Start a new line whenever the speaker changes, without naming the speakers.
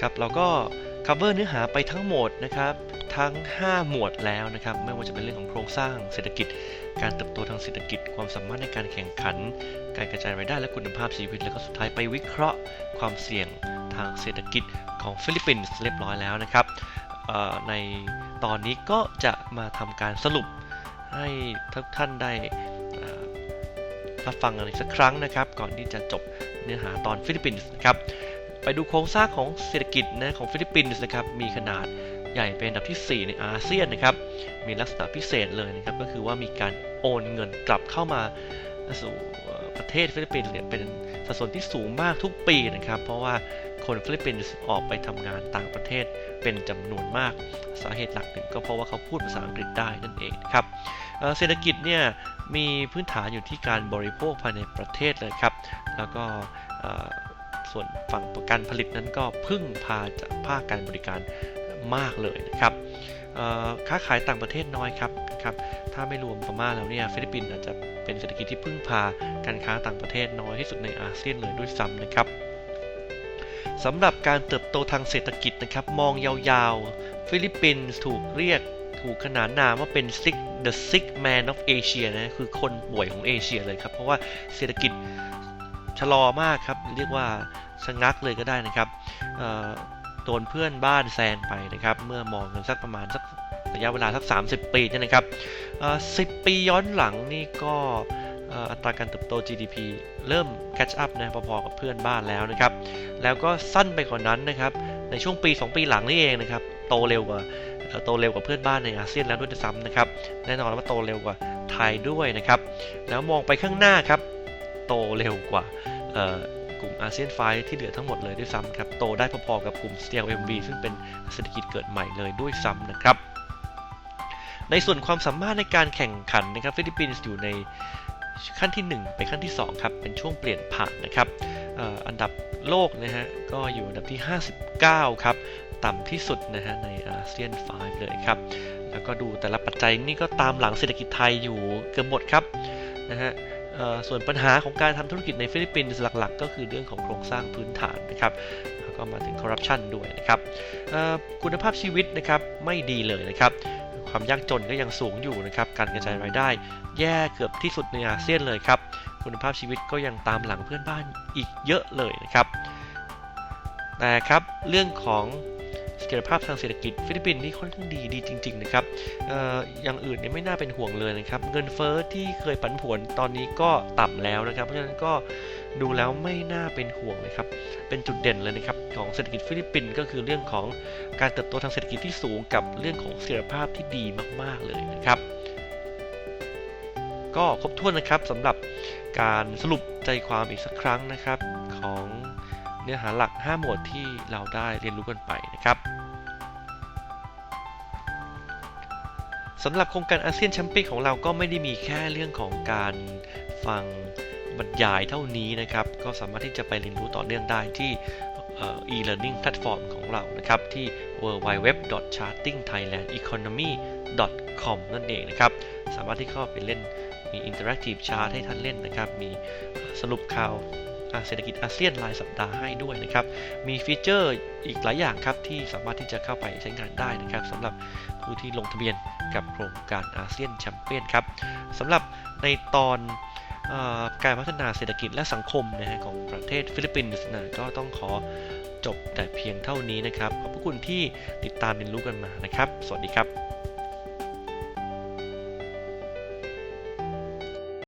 ครับเราก็ cover เนื้อหาไปทั้งหมดนะครับทั้ง 5 หมวดแล้วนะครับไม่ว่าจะเป็นเรื่องของโครงสร้างเศรษฐกิจ การเติบโตทางเศรษฐกิจ ความสามารถในการแข่งขัน การกระจายรายได้และคุณภาพชีวิต แล้วก็สุดท้ายไปวิเคราะห์ความเสี่ยงทางเศรษฐกิจของฟิลิปปินส์เรียบร้อยแล้วนะครับในตอนนี้ก็จะมาทำการสรุปให้ทุกท่านได้รับฟังกันอีกสักครั้งนะครับ ก่อนที่จะจบเนื้อหาตอนฟิลิปปินส์นะครับ ไปดูโครงสร้างของเศรษฐกิจนะของฟิลิปปินส์นะครับมีขนาดใหญ่เป็นอันดับที่ 4 ในอาเซียนนะครับมีลักษณะพิเศษเลยนะครับก็คือว่ามีการโอนเงินกลับเข้ามาสู่ประเทศฟิลิปปินส์เนี่ยเป็นสัดส่วนที่สูงมากทุกปีนะครับ เพราะว่าคนฟิลิปปินส์ออกไปทำงานต่างประเทศเป็นจำนวนมากสาเหตุหลักหนึ่งก็เพราะว่าเขาพูดภาษาอังกฤษได้นั่นเองครับเศรษฐกิจเนี่ยมีพื้นฐานอยู่ที่การบริโภคภายในประเทศเลยครับ แล้วก็ ส่วนฝั่งการผลิตนั้นก็พึ่งพาจากภาคการบริการมากเลยนะครับค้าขายต่างประเทศน้อยครับครับ ถ้าไม่รวมพม่าแล้วเนี่ยฟิลิปปินส์อาจจะเป็นเศรษฐกิจที่พึ่งพาการค้าต่างประเทศน้อยที่สุดในอาเซียนเลยด้วยซ้ำนะครับสำหรับการเติบโตทางเศรษฐกิจนะครับ มองยาวๆ ฟิลิปปินส์ถูกเรียกถูกขนานนามว่าเป็น sick the sick man of Asia นะคือคนป่วยของเอเชียเลยครับ เพราะว่าเศรษฐกิจ ชะลอมากครับ เรียกว่าชะงักเลยก็ได้นะครับโดนเพื่อนบ้านแซงไปนะครับ เมื่อมองกันสักประมาณสักระยะเวลาสัก 30 ปีเนี่ยนะครับเอ่อ10ปีย้อนหลังนี่ก็อัตราการเติบโต GDP เริ่ม catch up นะพอๆกับเพื่อนบ้านแล้วนะครับ แล้วก็สั้นไปกว่านนั้นนะครับ ในช่วงปี 2 ปีหลังนี่เองนะครับ โตเร็วกว่าโตเร็วกว่าเพื่อนบ้านในอาเซียนแล้วด้วยซ้ำนะครับ แน่นอนว่าโตเร็วกว่าไทยด้วยนะครับ แล้วมองไปข้างหน้าครับ โตเร็วกว่ากลุ่มอาเซียนไฟที่เหลือทั้งหมดเลยด้วยซ้ำครับ โตได้พอๆกับกลุ่ม CLMV ซึ่งเป็นเศรษฐกิจเกิดใหม่เลยด้วยซ้ำนะครับ ในส่วนความสามารถในการแข่งขันนะครับฟิลิปปินส์อยู่ในขั้นที่ 1 ไปขั้นที่ 2 ครับ เป็นช่วงเปลี่ยนผ่านนะครับอ,อันดับโลกนะฮะก็อยู่อันดับที่ 59 ครับ ต่ำที่สุดนะฮะในอาเซียน5เลยครับ แล้วก็ดูแต่ละปัจจัยนี่ก็ตามหลังเศรษฐกิจไทยอยู่เกือบหมดครับนะฮะ ส่วนปัญหาของการทำธุรกิจในฟิลิปปินส์หลักๆ ก็คือเรื่องของโครงสร้างพื้นฐานนะครับแล้วก็มาถึงคอร์รัปชันด้วยนะครับคุณภาพชีวิตนะครับไม่ดีเลยนะครับความยากจนก็ยังสูงอยู่นะครับการกระจายรายได้ แย่เกือบที่สุดในอาเซียนเลยครับคุณภาพชีวิตก็ยังตามหลังเพื่อนบ้านอีกเยอะเลยนะครับแต่ครับเรื่องของ เสถียรภาพทางเศรษฐกิจฟิลิปปินส์นี่ค่อนข้างดีดีจริงๆนะครับอออย่างอื่นนี่ไม่น่าเป็นห่วงเลยนะครับ เงินเฟ้อที่เคยผันผวนตอนนี้ก็ต่ำแล้วนะครับ เพราะฉะนั้นก็ดูแล้วไม่น่าเป็นห่วงเลยครับ เป็นจุดเด่นเลยนะครับของเศรษฐกิจฟิลิปปินส์ก็คือเรื่องของการเติบโตทางเศรษฐกิจที่สูงกับเรื่องของเสถียรภาพที่ดีมาก ๆเลยนะครับ ก็ครบถ้วนนะครับสำหรับการสรุปใจความอีกสักครั้งนะครับของ เนื้อหาหลัก 5 หมวดที่เราได้เรียนรู้กันไปนะครับสำหรับโครงการอาเซียนแชมเปี้ยนของเราก็ไม่ได้มีแค่เรื่องของการฟังบรรยายเท่านี้นะครับ ก็สามารถที่จะไปเรียนรู้ต่อเนื่องได้ที่ e-learning platform ของเรานะครับ ที่ www.chartingthailandeconomy.com นั่นเองนะครับ สามารถที่เข้าไปเล่นมี interactive chart ให้ท่านเล่นนะครับ มีสรุปข่าว เศรษฐกิจอาเซียนรายสัปดาห์ให้ด้วยนะครับ มีฟีเจอร์อีกหลายอย่างครับที่สามารถที่จะเข้าไปใช้งานได้นะครับสำหรับผู้ที่ลงทะเบียนกับโครงการอาเซียนแชมเปี้ยนครับสำหรับในตอนอการพัฒนาเศรษฐกิจและสังคมนะฮะของประเทศฟิลิปปินส์นะก็ต้องขอจบแต่เพียงเท่านี้นะครับ ขอบพระคุณที่ติดตามเรียนรู้กันมานะครับ สวัสดีครับ